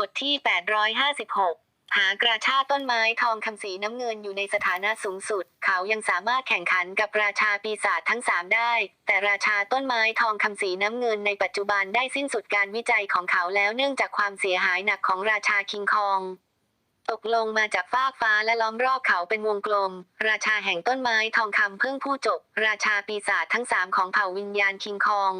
บทที่ 856 หากราชาต้นไม้ทองคำสีน้ำเงินอยู่ในสถานะสูงสุด เขายังสามารถแข่งขันกับราชาปีศาจทั้งสามได้ แต่ราชาต้นไม้ทองคำสีน้ำเงินในปัจจุบันได้สิ้นสุดการวิจัยของเขาแล้วเนื่องจากความเสียหายหนักของราชาคิงคองตกลงมาจากฟากฟ้าและล้อมรอบเขาเป็นวงกลม ราชาแห่งต้นไม้ทองคำเพิ่งผู้จบ ราชาปีศาจทั้งสามของเผ่าวิญญาณคิงคอง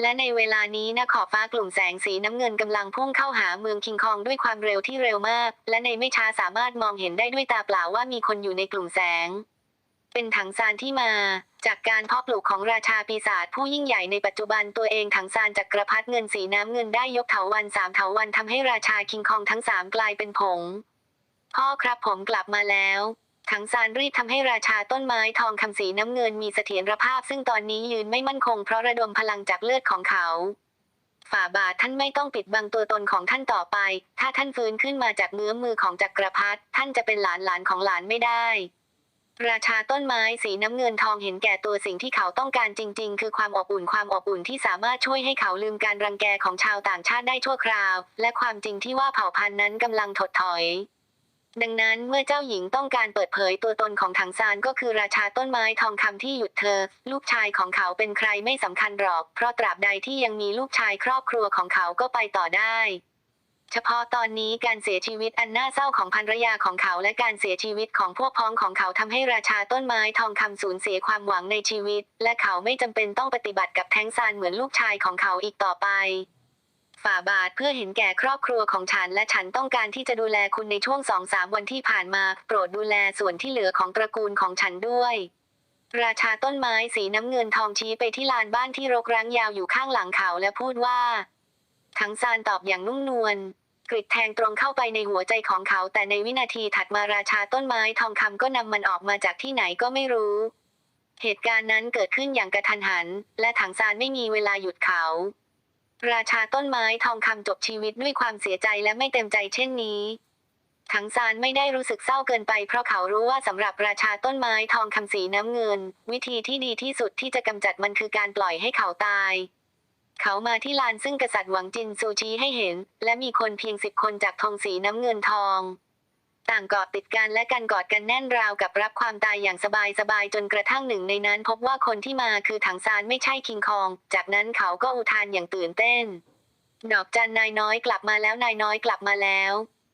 และในเวลานี้นะขอบฟ้ากลุ่มแสงสีน้ำเงินกำลังพุ่งเข้าหาเมืองคิงคองด้วยความเร็วที่เร็วมาก และในไม่ช้าสามารถมองเห็นได้ด้วยตาเปล่าว่ามีคนอยู่ในกลุ่มแสง เป็นถังซานที่มา จากการพาะปลูกของราชาปีศาจผู้ยิ่งใหญ่ในปัจจุบันตัวเองถังซานจากกระพัดเงินสีน้ำเงินได้ยกเถาวันสามเถาวันทำให้ราชาคิงคองทั้งสามกลายเป็นผงพ่อครับผมกลับมาแล้ว ถังซานรีบทำให้ราชาต้นไม้ทองคำสีน้ำเงินมีเสถียรภาพ ซึ่งตอนนี้ยืนไม่มั่นคงเพราะระดมพลังจากเลือดของเขา ฝ่าบาทท่านไม่ต้องปิดบังตัวตนของท่านต่อไป ถ้าท่านฟื้นขึ้นมาจากเงื้อมือของจักรพรรดิท่านจะเป็นหลานหลานของหลานไม่ได้ ราชาต้นไม้สีน้ำเงินทองเห็นแก่ตัวสิ่งที่เขาต้องการจริง ๆ คือความอบอุ่นความอบอุ่นที่สามารถช่วยให้เขาลืมการรังแกของชาวต่างชาติได้ชั่วคราว และความจริงที่ว่าเผ่าพันธุ์นั้นกำลังถดถอย ดังนั้นเมื่อเจ้าหญิงต้องการเปิดเผยตัวตนของถังซานก็คือราชาต้นไม้ทองคำที่หยุดเธอ ลูกชายของเขาเป็นใครไม่สำคัญหรอก เพราะตราบใดที่ยังมีลูกชายครอบครัวของเขาก็ไปต่อได้ เฉพาะตอนนี้การเสียชีวิตอันน่าเศร้าของภรรยาของเขาและการเสียชีวิตของพวกพ้องของเขาทำให้ราชาต้นไม้ทองคำสูญเสียความหวังในชีวิต และเขาไม่จำเป็นต้องปฏิบัติกับแท้งซานเหมือนลูกชายของเขาอีกต่อไป ฝ่าบาทเพื่อเห็นแก่ครอบครัวของฉัน และฉันต้องการที่จะดูแลคุณในช่วงสองสามวันที่ผ่านมา โปรดดูแลส่วนที่เหลือของตระกูลของฉันด้วย ราชาต้นไม้สีน้ำเงินทองชี้ไปที่ลานบ้านที่รกร้างยาวอยู่ข้างหลังเขาและพูดว่าทั้งซานตอบอย่างนุ่มนวลกริดแทงตรงเข้าไปในหัวใจของเขา แต่ในวินาทีถัดมาราชาต้นไม้ทองคำก็นำมันออกมาจากที่ไหนก็ไม่รู้ เหตุการณ์นั้นเกิดขึ้นอย่างกระทันหัน และถังซานไม่มีเวลาหยุดเขา ราชาต้นไม้ทองคำจบชีวิตด้วยความเสียใจและไม่เต็มใจเช่นนี้ถังซานไม่ได้รู้สึกเศร้าเกินไปเพราะเขารู้ว่าสำหรับราชาต้นไม้ทองคำสีน้ำเงิน วิธีที่ดีที่สุดที่จะกำจัดมันคือการปล่อยให้เขาตาย เขามาที่ลานซึ่งกษัตริย์หวังจินซูชี้ให้เห็น และมีคนเพียงสิบคนจากธงสีน้ำเงินทอง ต่างกอดติดกันและกันกอดกันแน่นราวกับรับความตายอย่างสบายสบายๆจนกระทั่งหนึ่งในนั้นพบว่าคนที่มาคือถังซานไม่ใช่คิงคอง จากนั้นเขาก็อุทานอย่างตื่นเต้น ดอกจันนายน้อยกลับมาแล้วนายน้อยกลับมาแล้ว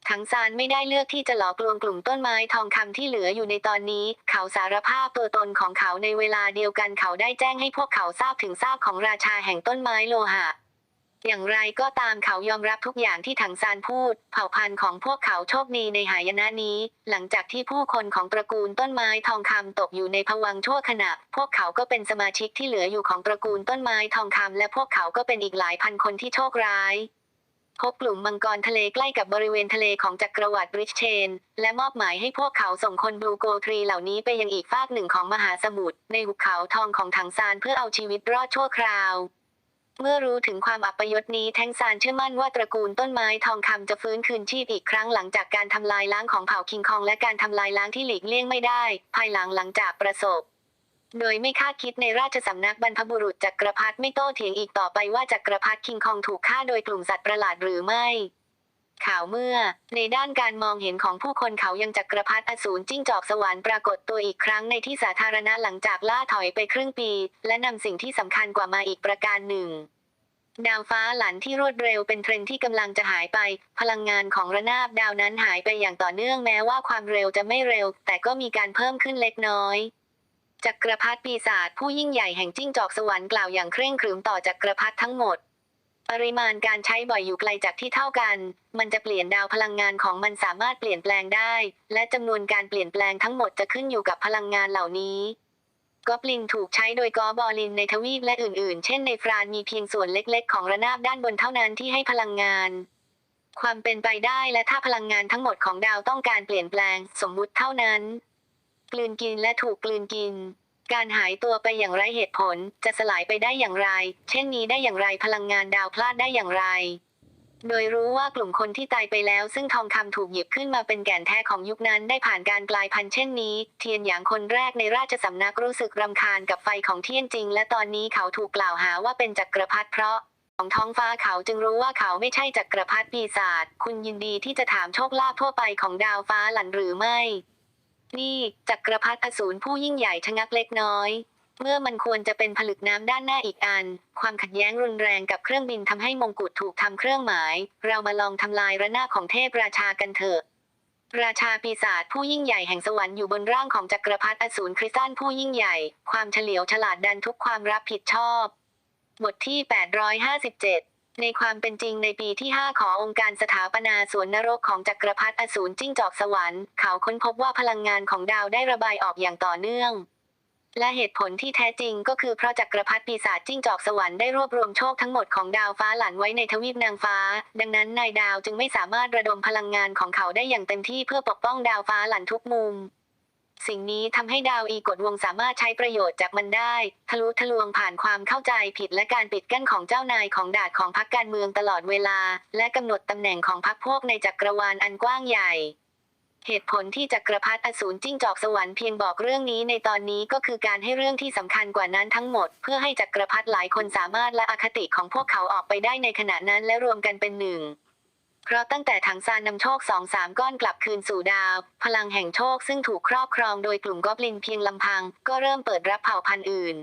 ถังซานไม่ได้เลือกที่จะหลอกลวงกลุ่มต้นไม้ทองคำที่เหลืออยู่ในตอนนี้ เขาสารภาพตัวตนของเขาในเวลาเดียวกันเขาได้แจ้งให้พวกเขาทราบถึงทราบของราชาแห่งต้นไม้โลหะ อย่างไรก็ตามเขายอมรับทุกอย่างที่ถังซานพูด เผ่าพันธุ์ของพวกเขาโชคดีในหายนะนี้ หลังจากที่ผู้คนของตระกูลต้นไม้ทองคำตกอยู่ในภวังชั่วขณะ พวกเขาก็เป็นสมาชิกที่เหลืออยู่ของตระกูลต้นไม้ทองคำและพวกเขาก็เป็นอีกหลายพันคนที่โชคร้ายพบกลุ่มมังกรทะเลใกล้กับบริเวณทะเลของจักรวรรดิบริชเชน และมอบหมายให้พวกเขาส่งคนบลูโกทรีเหล่านี้ไปยังอีกฟากหนึ่งของมหาสมุทรในหุบเขาทองของถังซานเพื่อเอาชีวิตรอดชั่วคราว เมื่อรู้ถึงความอัปยศนี้แทงซานเชื่อมั่นว่าตระกูลต้นไม้ทองคำจะฟื้นคืนชีพอีกครั้งหลังจากการทำลายล้างของเผ่าคิงคองและการทำลายล้างที่หลีกเลี่ยงไม่ได้ ภายหลังหลังจากประสบ โดยไม่คาดคิดในราชสำนักบรรพบุรุษจักรพรรดิไม่โต้เถียงอีกต่อไปว่าจักรพรรดิคิงคองถูกฆ่าโดยกลุ่มสัตว์ประหลาดหรือไม่ ข่าวเมื่อ ในด้านการมองเห็นของผู้คนเขายังจักรพรรดิอสูรจิ้งจอกสวรรค์ปรากฏตัวอีกครั้งในที่สาธารณะหลังจากล่าถอยไปครึ่งปี และนำสิ่งที่สำคัญกว่ามาอีกประการหนึ่งดาวฟ้าหลันที่รวดเร็วเป็นเทรนที่กำลังจะหายไป พลังงานของระนาบดาวนั้นหายไปอย่างต่อเนื่องแม้ว่าความเร็วจะไม่เร็ว แต่ก็มีการเพิ่มขึ้นเล็กน้อย จักรพรรดิปีศาจผู้ยิ่งใหญ่แห่งจิ้งจอกสวรรค์กล่าวอย่างเคร่งครึมต่อจักรพรรดิทั้งหมด ปริมาณการใช้บ่อยอยู่ไกลจากที่เท่ากัน มันจะเปลี่ยนดาวพลังงานของมันสามารถเปลี่ยนแปลงได้ และจำนวนการเปลี่ยนแปลงทั้งหมดจะขึ้นอยู่กับพลังงานเหล่านี้กอบลินถูกใช้โดยกอบอลินในทวีปและอื่นๆ เช่นในฟรานมีเพียงส่วนเล็กๆ ของระนาบด้านบนเท่านั้นที่ให้พลังงาน ความเป็นไปได้และถ้าพลังงานทั้งหมดของดาวต้องการเปลี่ยนแปลง สมมุติเท่านั้น กลืนกินและถูกกลืนกิน การหายตัวไปอย่างไรเหตุผล จะสลายไปได้อย่างไร เช่นนี้ได้อย่างไรพลังงานดาวพลาดได้อย่างไร โดยรู้ว่ากลุ่มคนที่ตายไปแล้ว ซึ่งทองคำถูกหยิบขึ้นมาเป็นแก่นแท้ของยุคนั้นได้ผ่านการกลายพันธุ์เช่นนี้ เทียนหยางคนแรกในราชสำนักรู้สึกรำคาญกับไฟของเทียนจริง และตอนนี้เขาถูกกล่าวหาว่าเป็นจักรพรรดิเพราะของท้องฟ้าเขาจึงรู้ว่าเขาไม่ใช่จักรพรรดิปีศาจ คุณยินดีที่จะถามโชคลาภทั่วไปของดาวฟ้าหลันหรือไม่ นี่จักรพรรดิอสูรผู้ยิ่งใหญ่ชะงักเล็กน้อย เมื่อมันควรจะเป็นผลึกน้ำด้านหน้าอีกอัน ความขัดแย้งรุนแรงกับเครื่องบินทำให้มงกุฎถูกทำเครื่องหมาย เรามาลองทำลายระนาบของเทพราชากันเถอะ ราชาปีศาจผู้ยิ่งใหญ่แห่งสวรรค์อยู่บนร่างของจักรพรรดิอสูรคริสตันผู้ยิ่งใหญ่ ความเฉลียวฉลาดดันทุกความรับผิดชอบ บทที่ 857 ในความเป็นจริงในปีที่ 5 ขององค์การสถาปนาสวนนรกของจักรพรรดิอสูรจิ้งจอกสวรรค์เขาค้นพบว่าพลังงานของดาวได้ระบายออกอย่างต่อเนื่อง และเหตุผลที่แท้จริงก็คือเพราะจักรพรรดิปีศาจจิ้งจอกสวรรค์ได้รวบรวมโชคทั้งหมดของดาวฟ้าหลันไว้ในทวีปนางฟ้า ดังนั้นนายดาวจึงไม่สามารถระดมพลังงานของเขาได้อย่างเต็มที่เพื่อปกป้องดาวฟ้าหลันทุกมุม สิ่งนี้ทำให้ดาวอีกดวงสามารถใช้ประโยชน์จากมันได้ ทะลุทะลวงผ่านความเข้าใจผิดและการปิดกั้นของเจ้านายของดาดของพรรคการเมืองตลอดเวลา และกำหนดตำแหน่งของพรรคพวกในจักรวาลอันกว้างใหญ่เหตุผลที่จักรพรรดิอสูรจิ้งจอกสวรรค์เพียงบอกเรื่องนี้ในตอนนี้ก็คือการให้เรื่องที่สำคัญกว่านั้นทั้งหมด เพื่อให้จักรพรรดิหลายคนสามารถละอคติของพวกเขาออกไปได้ในขณะนั้นและรวมกันเป็นหนึ่ง เพราะตั้งแต่ถังซานนำโชคสองสามก้อนกลับคืนสู่ดาว พลังแห่งโชคซึ่งถูกครอบครองโดยกลุ่มกอบลินเพียงลำพัง ก็เริ่มเปิดรับเผ่าพันธุ์อื่น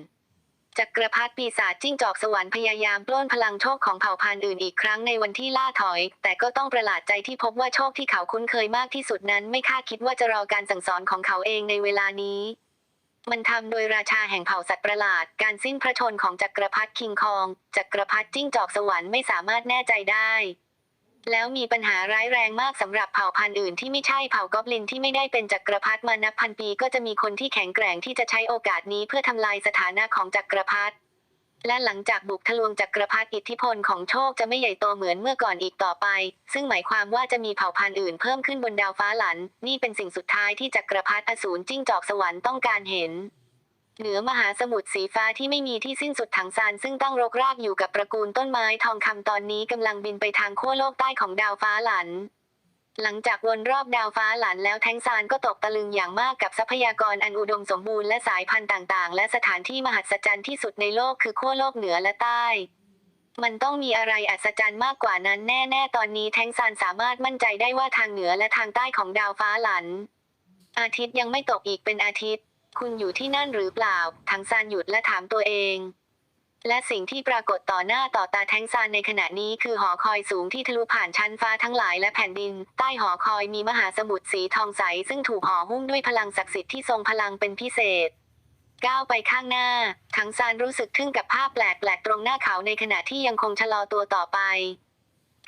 จักรพรรดิปีศาจจิ้งจอกสวรรค์พยายามปล้นพลังโชคของเผ่าพันธุ์อื่นอีกครั้งในวันที่ล่าถอย แต่ก็ต้องประหลาดใจที่พบว่าโชคที่เขาคุ้นเคยมากที่สุดนั้น ไม่คาดคิดว่าจะรอการสั่งสอนของเขาเองในเวลานี้ มันทำโดยราชาแห่งเผ่าสัตว์ประหลาด การสิ้นพระชนของจักรพรรดิคิงคอง จักรพรรดิจิ้งจอกสวรรค์ไม่สามารถแน่ใจได้ แล้วมีปัญหาร้ายแรงมากสำหรับเผ่าพันธุ์อื่นที่ไม่ใช่เผ่ากอบลินที่ไม่ได้เป็นจักรพรรดิมานับพันปีก็จะมีคนที่แข็งแกร่งที่จะใช้โอกาสนี้เพื่อทำลายสถานะของจักรพรรดิและหลังจากบุกทะลวงจักรพรรดิอิทธิพลของโชคจะไม่ใหญ่โตเหมือนเมื่อก่อนอีกต่อไป ซึ่งหมายความว่าจะมีเผ่าพันธุ์อื่นเพิ่มขึ้นบนดาวฟ้าหลัน นี่เป็นสิ่งสุดท้ายที่จักรพรรดิอสูรจิ้งจอกสวรรค์ต้องการเห็น เหนือมหาสมุทรสีฟ้าที่ไม่มีที่สิ้นสุดถังซานซึ่งต้องรกรากอยู่กับตระกูลต้นไม้ทองคำตอนนี้กำลังบินไปทางขั้วโลกใต้ของดาวฟ้าหลัน หลังจากวนรอบดาวฟ้าหลันแล้วแทงซานก็ตกตะลึงอย่างมากกับทรัพยากรอันอุดมสมบูรณ์และสายพันธุ์ต่าง ๆ และสถานที่มหัศจรรย์ที่สุดในโลกคือขั้วโลกเหนือและใต้ มันต้องมีอะไรอัศจรรย์มากกว่านั้นแน่ๆตอนนี้แทงซานสามารถมั่นใจได้ว่าทางเหนือและทางใต้ของดาวฟ้าหลัน อาทิตย์ยังไม่ตกอีกเป็นอาทิตย์ คุณอยู่ที่นั่นหรือเปล่า ทังซานหยุดและถามตัวเอง และสิ่งที่ปรากฏต่อหน้าต่อตาแทงซานในขณะนี้คือหอคอยสูงที่ทะลุผ่านชั้นฟ้าทั้งหลายและแผ่นดิน ใต้หอคอยมีมหาสมุทรสีทองใส ซึ่งถูกห่อหุ้มด้วยพลังศักดิ์สิทธิ์ที่ทรงพลังเป็นพิเศษก้าวไปข้างหน้า ทังซานรู้สึกทึ่งกับภาพแปลกๆตรงหน้าเขาในขณะที่ยังคงชะลอตัวต่อไป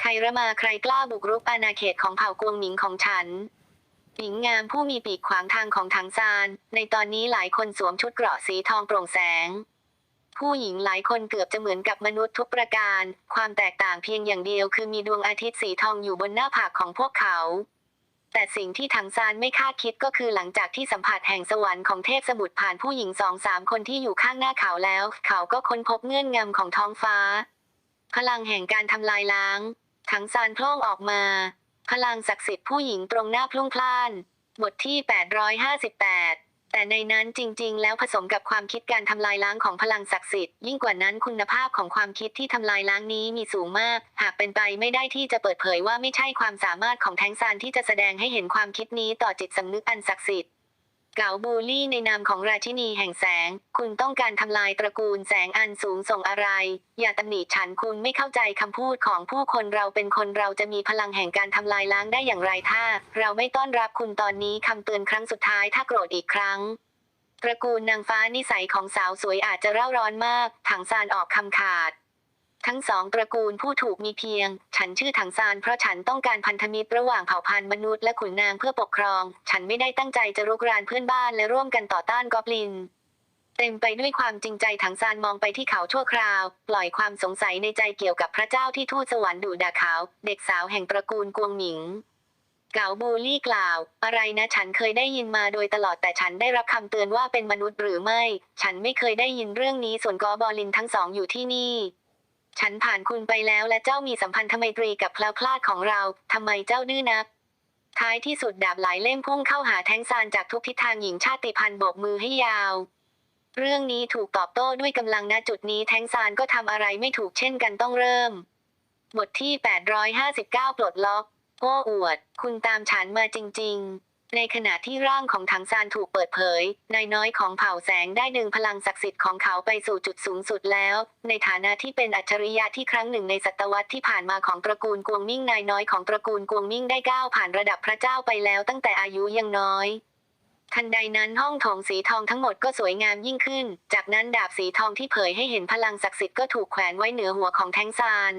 ใครระมาใครกล้าบุกรุกอาณาเขตของเผ่ากวงหมิงของฉัน หญิงงามผู้มีปีกขวางทางของถังซาน ในตอนนี้หลายคนสวมชุดเกราะสีทองโปร่งแสง ผู้หญิงหลายคนเกือบจะเหมือนกับมนุษย์ทุกประการ ความแตกต่างเพียงอย่างเดียวคือมีดวงอาทิตย์สีทองอยู่บนหน้าผากของพวกเขา แต่สิ่งที่ถังซานไม่คาดคิดก็คือหลังจากที่สัมผัสแห่งสวรรค์ของเทพสมุทรผ่านผู้หญิงสองสามคนที่อยู่ข้างหน้าเขาแล้ว เขาก็ค้นพบเงื่อนงำของท้องฟ้า พลังแห่งการทำลายล้าง ถังซานโพล่งออกมา พลังศักดิ์สิทธิ์ผู้หญิงตรงหน้าพลุ่งพล่าน บทที่ 858 แต่ในนั้นจริง ๆ แล้วผสมกับความคิดการทำลายล้างของพลังศักดิ์สิทธิ์ยิ่งกว่านั้นคุณภาพของความคิดที่ทำลายล้างนี้มีสูงมาก หากเป็นไปไม่ได้ที่จะเปิดเผยว่าไม่ใช่ความสามารถของแทงซานที่จะแสดงให้เห็นความคิดนี้ต่อจิตสำนึกอันศักดิ์สิทธิ์ เก๋าบูลลี่ในนามของราชินีแห่งแสง คุณต้องการทำลายตระกูลแสงอันสูงส่งอะไร อย่าตำหนิฉันคุณไม่เข้าใจคำพูดของผู้คนเราเป็นคนเราจะมีพลังแห่งการทำลายล้างได้อย่างไรถ้า เราไม่ต้อนรับคุณตอนนี้คำเตือนครั้งสุดท้ายถ้าโกรธอีกครั้งตระกูลนางฟ้านิสัยของสาวสวยอาจจะเร่าร้อนมาก ถังซานออกคำขาด ทั้งสองตระกูลผู้ถูกมีเพียง ฉันชื่อถังซานเพราะฉันต้องการพันธมิตรระหว่างเผ่าพันธุ์มนุษย์และขุนนางเพื่อปกครอง ฉันไม่ได้ตั้งใจจะรุกรานเพื่อนบ้านและร่วมกันต่อต้านกอบลิน เต็มไปด้วยความจริงใจถังซานมองไปที่เขาชั่วคราว ปล่อยความสงสัยในใจเกี่ยวกับพระเจ้าที่ทูตสวรรค์ดุด่าเขา เด็กสาวแห่งตระกูลกวงหมิงเก๋าบูลลี่กล่าว อะไรนะฉันเคยได้ยินมาโดยตลอดแต่ฉันได้รับคำเตือนว่าเป็นมนุษย์หรือไม่ ฉันไม่เคยได้ยินเรื่องนี้ส่วนกอบอลินทั้งสองอยู่ที่นี่ ฉันผ่านคุณไปแล้วและเจ้ามีสัมพันธไมตรีกับแคล้วคลาดของเรา ทำไมเจ้าดื้อนัก ท้ายที่สุดดาบหลายเล่มพุ่งเข้าหาแทงซานจากทุกทิศทางหญิงชาติพันธุ์โบกมือให้ยาว เรื่องนี้ถูกตอบโต้ด้วยกำลังณจุดนี้แทงซานก็ทำอะไรไม่ถูกเช่นกันต้องเริ่ม บทที่ 859 ปลดล็อกโอ้อวด คุณตามฉันมาจริง ๆ ในขณะที่ร่างของถังซานถูกเปิดเผย นายน้อยของเผ่าแสงได้ดึงพลังศักดิ์สิทธิ์ของเขาไปสู่จุดสูงสุดแล้ว ในฐานะที่เป็นอัจฉริยะที่ครั้งหนึ่งในศตวรรษที่ผ่านมาของตระกูลกวงมิ่งนายน้อยของตระกูลกวงมิ่งได้ก้าวผ่านระดับพระเจ้าไปแล้วตั้งแต่อายุยังน้อย ทันใดนั้นห้องโถงสีทองทั้งหมดก็สวยงามยิ่งขึ้น จากนั้นดาบสีทองที่เผยให้เห็นพลังศักดิ์สิทธิ์ก็ถูกแขวนไว้เหนือหัวของแทงซาน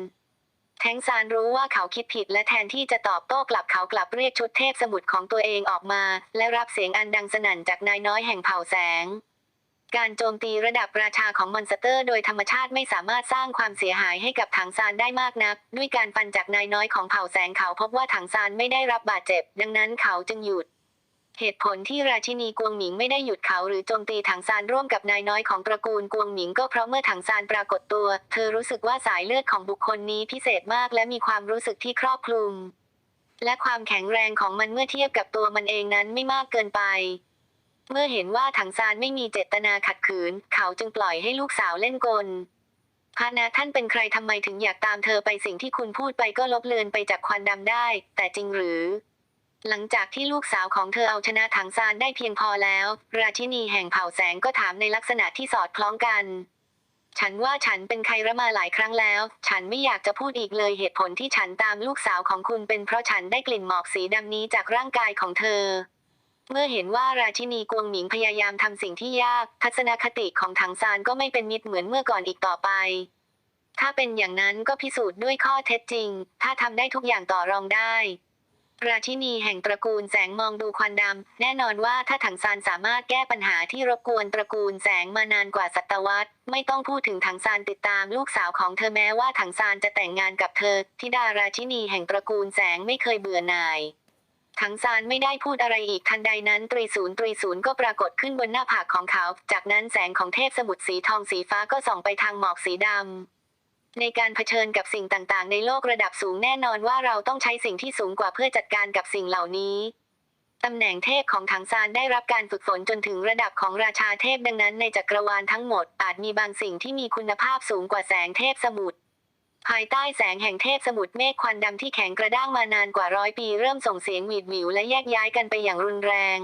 แทงซานรู้ว่าเขาคิดผิดและแทนที่จะตอบโต้กลับเขากลับเรียกชุดเทพสมุทรของตัวเองออกมา และรับเสียงอันดังสนั่นจากนายน้อยแห่งเผ่าแสง การโจมตีระดับราชาของมอนสเตอร์ โดยธรรมชาติไม่สามารถสร้างความเสียหายให้กับถังซานได้มากนัก ด้วยการฟันจากนายน้อยของเผ่าแสงเขาพบว่าถังซานไม่ได้รับบาดเจ็บ ดังนั้นเขาจึงหยุด เหตุผลที่ราชินีกวงหมิงไม่ได้หยุดเขาหรือโจมตีถังซานร่วมกับนายน้อยของตระกูลกวงหมิงก็เพราะเมื่อถังซานปรากฏตัว เธอรู้สึกว่าสายเลือดของบุคคลนี้พิเศษมากและมีความรู้สึกที่ครอบคลุม และความแข็งแรงของมันเมื่อเทียบกับตัวมันเองนั้นไม่มากเกินไป เมื่อเห็นว่าถังซานไม่มีเจตนาขัดขืน เขาจึงปล่อยให้ลูกสาวเล่นกลพานะท่านเป็นใครทำไมถึงอยากตามเธอไปสิ่งที่คุณพูดไปก็ลบเลือนไปจากควันดำได้ แต่จริงหรือ หลังจากที่ลูกสาวของเธอเอาชนะถังซานได้เพียงพอแล้ว ราชินีแห่งเผ่าแสงก็ถามในลักษณะที่สอดคล้องกัน ฉันว่าฉันเป็นใครระมาหลายครั้งแล้ว ฉันไม่อยากจะพูดอีกเลยเหตุผลที่ฉันตามลูกสาวของคุณเป็นเพราะฉันได้กลิ่นหมอกสีดำนี้จากร่างกายของเธอ เมื่อเห็นว่าราชินีกวงหมิงพยายามทำสิ่งที่ยาก ทัศนคติของถังซานก็ไม่เป็นมิตรเหมือนเมื่อก่อนอีกต่อไปถ้าเป็นอย่างนั้นก็พิสูจน์ด้วยข้อเท็จจริง ถ้าทำได้ทุกอย่างต่อรองได้ ราชินีแห่งตระกูลแสงมองดูควันดำ แน่นอนว่าถ้าถังซานสามารถแก้ปัญหาที่รบกวนตระกูลแสงมานานกว่าศตวรรษ ไม่ต้องพูดถึงถังซานติดตามลูกสาวของเธอแม้ว่าถังซานจะแต่งงานกับเธอทิดาราชินีแห่งตระกูลแสงไม่เคยเบื่อหน่ายถังซานไม่ได้พูดอะไรอีกทันใดนั้นตรีศูนย์ตรีศูนย์ก็ปรากฏขึ้นบนหน้าผากของเขา จากนั้นแสงของเทพสมุทรสีทองสีฟ้าก็ส่องไปทางหมอกสีดำ ในการเผชิญกับสิ่งต่างๆ ในโลกระดับสูงแน่นอนว่าเราต้องใช้สิ่งที่สูงกว่าเพื่อจัดการกับสิ่งเหล่านี้ตำแหน่งเทพของถังซานได้รับการฝึกฝนจนถึงระดับของราชาเทพดังนั้นในจักรวาลทั้งหมด อาจมีบางสิ่งที่มีคุณภาพสูงกว่าแสงเทพสมุทรภายใต้แสงแห่งเทพสมุทรเมฆควันดำที่แข็งกระด้างมานานกว่าร้อยปีเริ่มส่งเสียงหวีดหวิวและแยกย้ายกันไปอย่างรุนแรง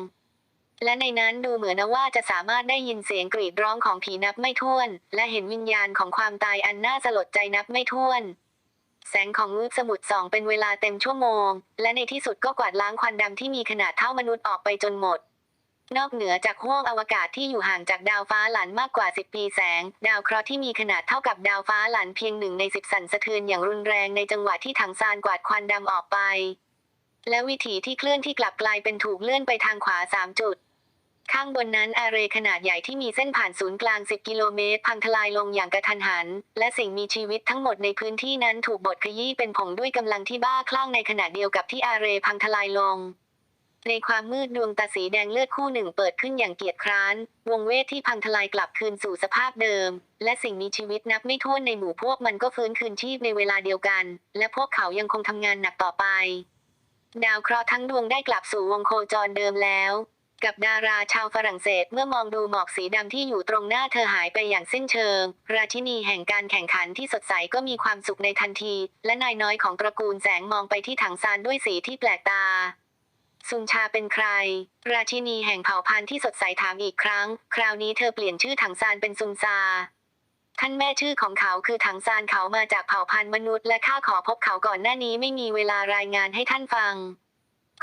และในนั้นดูเหมือนว่าจะสามารถได้ยินเสียงกรีดร้องของผีนับไม่ถ้วน และเห็นวิญญาณของความตายอันน่าสลดใจนับไม่ถ้วน แสงของมืดสมุทรส่องเป็นเวลาเต็มชั่วโมง และในที่สุดก็กวาดล้างควันดำที่มีขนาดเท่ามนุษย์ออกไปจนหมด นอกเหนือจากห้วงอวกาศที่อยู่ห่างจากดาวฟ้าหลันมากกว่า 10 ปีแสง ดาวเคราะห์ที่มีขนาดเท่ากับดาวฟ้าหลันเพียงหนึ่งในสิบสั่นสะเทือนอย่างรุนแรงในจังหวะที่ถังซานกวาดควันดำออกไปและวิถีที่เคลื่อนที่กลับกลายเป็นถูกเลื่อนไปทางขวาสามจุด ข้างบนนั้นอาเรขนาดใหญ่ที่มีเส้นผ่านศูนย์กลาง 10 กิโลเมตร พังทลายลงอย่างกระทันหัน และสิ่งมีชีวิตทั้งหมดในพื้นที่นั้นถูกบดขยี้เป็นผงด้วยกำลังที่บ้าคลั่งในขณะเดียวกับที่อาเรพังทลายลง ในความมืดดวงตาสีแดงเลือดคู่หนึ่งเปิดขึ้นอย่างเกียจคร้าน วงเวทที่พังทลายกลับคืนสู่สภาพเดิม และสิ่งมีชีวิตนับไม่ถ้วนในหมู่พวกมันก็ฟื้นคืนชีพในเวลาเดียวกัน และพวกเขายังคงทำงานหนักต่อไป ดาวเคราะห์ทั้งดวงได้กลับสู่วงโคจรเดิมแล้ว กับดาราชาวฝรั่งเศสเมื่อมองดูหมอกสีดำที่อยู่ตรงหน้าเธอหายไปอย่างสิ้นเชิง ราชินีแห่งการแข่งขันที่สดใสก็มีความสุขในทันที และนายน้อยของตระกูลแสงมองไปที่ถังซานด้วยสีที่แปลกตาซุนชาเป็นใคร ราชินีแห่งเผ่าพันธุ์ที่สดใสถามอีกครั้ง คราวนี้เธอเปลี่ยนชื่อถังซานเป็นซุนซา ท่านแม่ชื่อของเขาคือถังซานเขามาจากเผ่าพันธุ์มนุษย์และข้าขอพบเขาก่อนหน้านี้ไม่มีเวลารายงานให้ท่านฟัง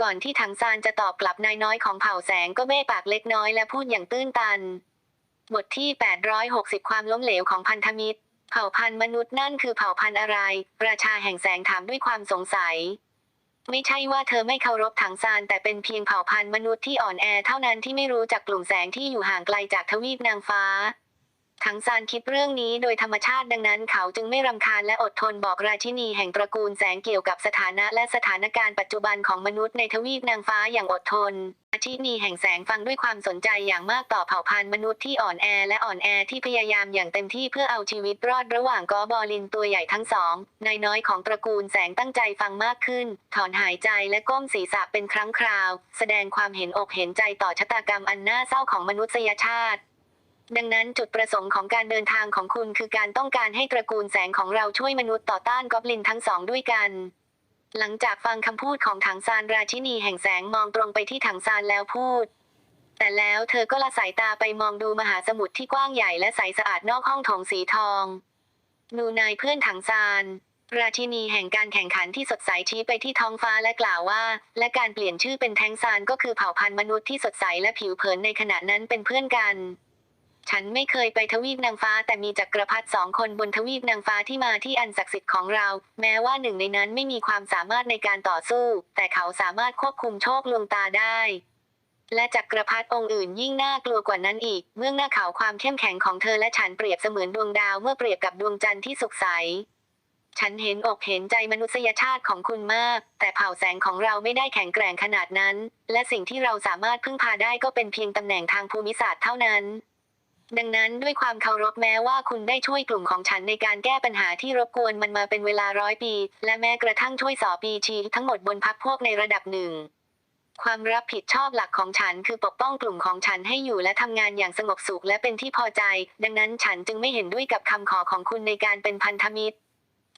ก่อนที่ถังซานจะตอบกลับนายน้อยของเผ่าแสงก็เบ้ปากเล็กน้อยและพูดอย่างตื้นตัน บทที่ 860 ความล้มเหลวของพันธมิตร เผ่าพันธุ์มนุษย์นั่นคือเผ่าพันธุ์อะไร ราชาแห่งแสงถามด้วยความสงสัย ไม่ใช่ว่าเธอไม่เคารพถังซานแต่เป็นเพียงเผ่าพันธุ์มนุษย์ที่อ่อนแอเท่านั้นที่ไม่รู้จักกลุ่มแสงที่อยู่ห่างไกลจากทวีปนางฟ้า ถังซานคิดเรื่องนี้โดยธรรมชาติดังนั้นเขาจึงไม่รำคาญและอดทนบอกราชินีแห่งตระกูลแสงเกี่ยวกับสถานะและสถานการณ์ปัจจุบันของมนุษย์ในทวีปนางฟ้าอย่างอดทน ราชินีแห่งแสงฟังด้วยความสนใจอย่างมากต่อเผ่าพันธุ์มนุษย์ที่อ่อนแอและอ่อนแอที่พยายามอย่างเต็มที่เพื่อเอาชีวิตรอดระหว่างกอบอลินตัวใหญ่ทั้งสองนายน้อยของตระกูลแสงตั้งใจฟังมากขึ้น ถอนหายใจและก้มศีรษะเป็นครั้งคราว แสดงความเห็นอกเห็นใจต่อชะตากรรมอันน่าเศร้าของมนุษยชาติ ดังนั้นจุดประสงค์ของการเดินทางของคุณคือการต้องการให้ตระกูลแสงของเราช่วยมนุษย์ต่อต้านกอบลินทั้งสองด้วยกัน หลังจากฟังคำพูดของถังซานราชินีแห่งแสงมองตรงไปที่ถังซานแล้วพูด แต่แล้วเธอก็ละสายตาไปมองดูมหาสมุทรที่กว้างใหญ่และใสสะอาดนอกห้องโถงสีทองนูนายเพื่อนถังซานราชินีแห่งการแข่งขันที่สดใสชี้ไปที่ท้องฟ้าและกล่าวว่า และการเปลี่ยนชื่อเป็นแทงซานก็คือเผ่าพันธุ์มนุษย์ที่สดใสและผิวเผินในขณะนั้นเป็นเพื่อนกัน ฉันไม่เคยไปทวีปนางฟ้าแต่มีจักรพรรดิสองคนบนทวีปนางฟ้าที่มาที่อันศักดิ์สิทธิ์ของเรา แม้ว่าหนึ่งในนั้นไม่มีความสามารถในการต่อสู้ แต่เขาสามารถควบคุมโชคลวงตาได้ และจักรพรรดิองค์อื่นยิ่งน่ากลัวกว่านั้นอีก เมื่อหน้าเขาความเข้มแข็งของเธอและฉันเปรียบเสมือนดวงดาวเมื่อเปรียบกับดวงจันทร์ที่สุกใสฉันเห็นอกเห็นใจมนุษยชาติของคุณมาก แต่เผ่าแสงของเราไม่ได้แข็งแกร่งขนาดนั้น และสิ่งที่เราสามารถพึ่งพาได้ก็เป็นเพียงตำแหน่งทางภูมิศาสตร์เท่านั้น ดังนั้นด้วยความเคารพแม้ว่าคุณได้ช่วยกลุ่มของฉันในการแก้ปัญหาที่รบกวนมันมาเป็นเวลาร้อยปี และแม้กระทั่งช่วยสอปีชีทั้งหมดบนพักพวกในระดับหนึ่ง ความรับผิดชอบหลักของฉันคือปกป้องกลุ่มของฉันให้อยู่และทำงานอย่างสงบสุขและเป็นที่พอใจ ดังนั้นฉันจึงไม่เห็นด้วยกับคำขอของคุณในการเป็นพันธมิตร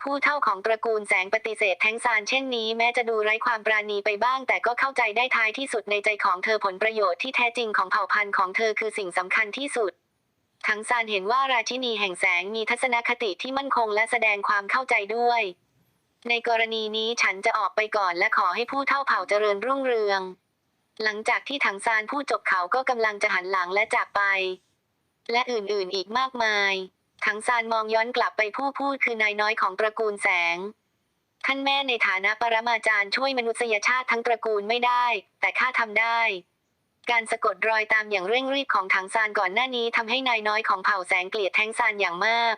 ผู้เท่าของตระกูลแสงปฏิเสธแท้งซานเช่นนี้แม้จะดูไร้ความปราณีไปบ้าง แต่ก็เข้าใจได้ท้ายที่สุดในใจของเธอผลประโยชน์ที่แท้จริงของเผ่าพันธุ์ของเธอคือสิ่งสำคัญที่สุด ทั้งซานเห็นว่าราชินีแห่งแสงมีทัศนคติที่มั่นคงและแสดงความเข้าใจด้วย ในกรณีนี้ฉันจะออกไปก่อนและขอให้ผู้เท่าเผ่าเจริญรุ่งเรือง หลังจากที่ถังซานพูดจบเขาก็กำลังจะหันหลังและจากไป และอื่นๆอีกมากมาย ถังซานมองย้อนกลับไปผู้พูดคือนายน้อยของตระกูลแสงท่านแม่ในฐานะปรมาจารย์ช่วยมนุษยชาติทั้งตระกูลไม่ได้ แต่ข้าทำได้ การสะกดรอยตามอย่างเร่งรีบของถังซานก่อนหน้านี้ทำให้นายน้อยของเผ่าแสงเกลียดแท้งซานอย่างมาก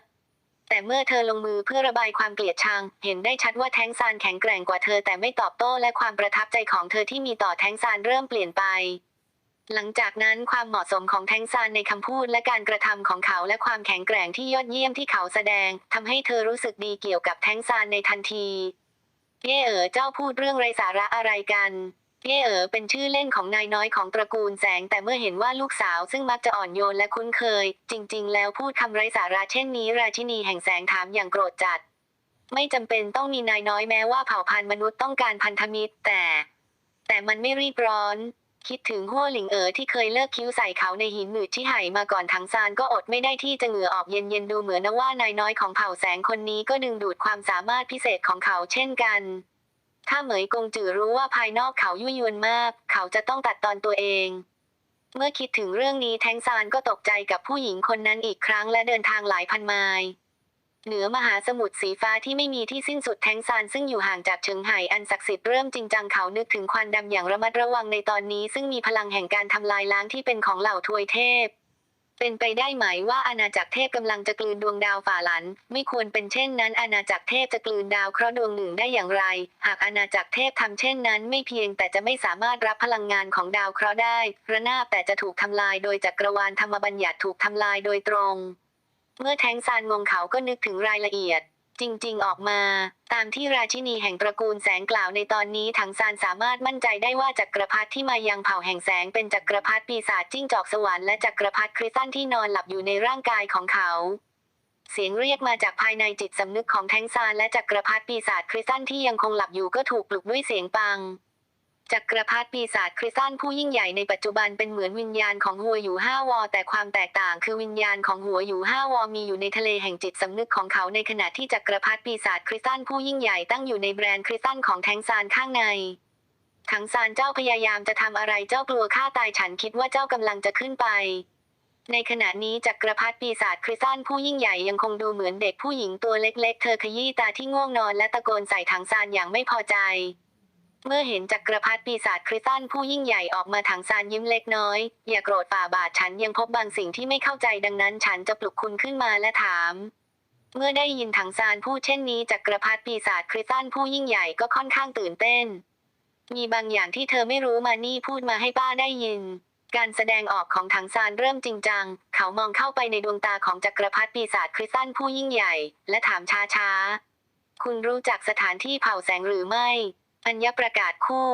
แต่เมื่อเธอลงมือเพื่อระบายความเกลียดชัง เห็นได้ชัดว่าแท้งซานแข็งแกร่งกว่าเธอแต่ไม่ตอบโต้และความประทับใจของเธอที่มีต่อแท้งซานเริ่มเปลี่ยนไป หลังจากนั้นความเหมาะสมของแท้งซานในคำพูดและการกระทำของเขาและความแข็งแกร่งที่ยอดเยี่ยมที่เขาแสดงทำให้เธอรู้สึกดีเกี่ยวกับแท้งซานในทันที เย่เอ๋อเจ้าพูดเรื่องไรสาระอะไรกัน เย่เอ๋อเป็นชื่อเล่นของนายน้อยของตระกูลแสง แต่เมื่อเห็นว่าลูกสาวซึ่งมักจะอ่อนโยนและคุ้นเคย จริง ๆ แล้วพูดคำไร้สาระเช่นนี้ ราชินีแห่งแสงถามอย่างโกรธจัด ไม่จำเป็นต้องมีนายน้อยแม้ว่าเผ่าพันธุ์มนุษย์ต้องการพันธมิตรแต่ แต่มันไม่รีบร้อน คิดถึงหัวหลิงเอ๋อที่เคยเลิกคิ้วใส่เขาในหินหนืดที่ไหมาก่อนทั้งซานก็อดไม่ได้ที่จะเหงื่อออกเย็นๆดูเหมือนว่านายน้อยของเผ่าแสงคนนี้ก็ดึงดูดความสามารถพิเศษของเขาเช่นกัน ถ้าเหมยกงจือรู้ว่าภายนอกเขายุ่ยวนมาก เขาจะต้องตัดตอนตัวเอง เมื่อคิดถึงเรื่องนี้แทงซานก็ตกใจกับผู้หญิงคนนั้นอีกครั้งและเดินทางหลายพันไมล์เหนือมหาสมุทรสีฟ้าที่ไม่มีที่สิ้นสุดแทงซานซึ่งอยู่ห่างจากเฉิงไห่อันศักดิ์สิทธิ์เริ่มจริงจังเขานึกถึงควันดำอย่างระมัดระวังในตอนนี้ซึ่งมีพลังแห่งการทำลายล้างที่เป็นของเหล่าทวยเทพ เป็นไปได้ไหมว่าอาณาจักรเทพกำลังจะกลืนดวงดาวฝ่าหลัน ไม่ควรเป็นเช่นนั้น อาณาจักรเทพจะกลืนดาวเคราะห์ดวงหนึ่งได้อย่างไร หากอาณาจักรเทพทำเช่นนั้น ไม่เพียงแต่จะไม่สามารถรับพลังงานของดาวเคราะห์ได้ระนาบแต่จะถูกทำลายโดยจักรวาลธรรมบัญญัติถูกทำลายโดยตรง เมื่อแทงซานงงเขาก็นึกถึงรายละเอียด จริง ๆ ออกมา ตามที่ราชินีแห่งตระกูลแสงกล่าวในตอนนี้ถังซานสามารถมั่นใจได้ว่าจักรพรรดิที่มายังเผ่าแห่งแสงเป็นจักรพรรดิปีศาจจิ้งจอกสวรรค์และจักรพรรดิคริสตันที่นอนหลับอยู่ในร่างกายของเขาเสียงเรียกมาจากภายในจิตสำนึกของแทงซานและจักรพรรดิปีศาจคริสตันที่ยังคงหลับอยู่ก็ถูกปลุกด้วยเสียงปัง จักรพรรดิปีศาจคริสตันผู้ยิ่งใหญ่ในปัจจุบันเป็นเหมือนวิญญาณของหัวอยู่ห้าวอ แต่ความแตกต่างคือวิญญาณของหัวอยู่ห้าวอมีอยู่ในทะเลแห่งจิตสำนึกของเขาในขณะที่จักรพรรดิปีศาจคริสตันผู้ยิ่งใหญ่ตั้งอยู่ในแบรนด์คริสตันของแทงซานข้างในทั้งซานเจ้าพยายามจะทำอะไรเจ้ากลัวฆ่าตายฉันคิดว่าเจ้ากำลังจะขึ้นไป ในขณะนี้จักรพรรดิปีศาจคริสตันผู้ยิ่งใหญ่ยังคงดูเหมือนเด็กผู้หญิงตัวเล็ก ๆ เธอขยี้ตาที่ง่วงนอนและตะโกนใส่ถังซานอย่างไม่พอใจ เมื่อเห็นจักรพรรดิปีศาจคริสตันผู้ยิ่งใหญ่ออกมาถังซานยิ้มเล็กน้อย อย่าโกรธฝ่าบาทฉันยังพบบางสิ่งที่ไม่เข้าใจดังนั้นฉันจะปลุกคุณขึ้นมาและถาม เมื่อได้ยินถังซานพูดเช่นนี้จักรพรรดิปีศาจคริสตันผู้ยิ่งใหญ่ก็ค่อนข้างตื่นเต้น มีบางอย่างที่เธอไม่รู้มานี่พูดมาให้ป้าได้ยิน การแสดงออกของถังซานเริ่มจริงจัง เขามองเข้าไปในดวงตาของจักรพรรดิปีศาจคริสตันผู้ยิ่งใหญ่ และถามช้าๆคุณรู้จักสถานที่เผาแสงหรือไม่ อัญญประกาศคู่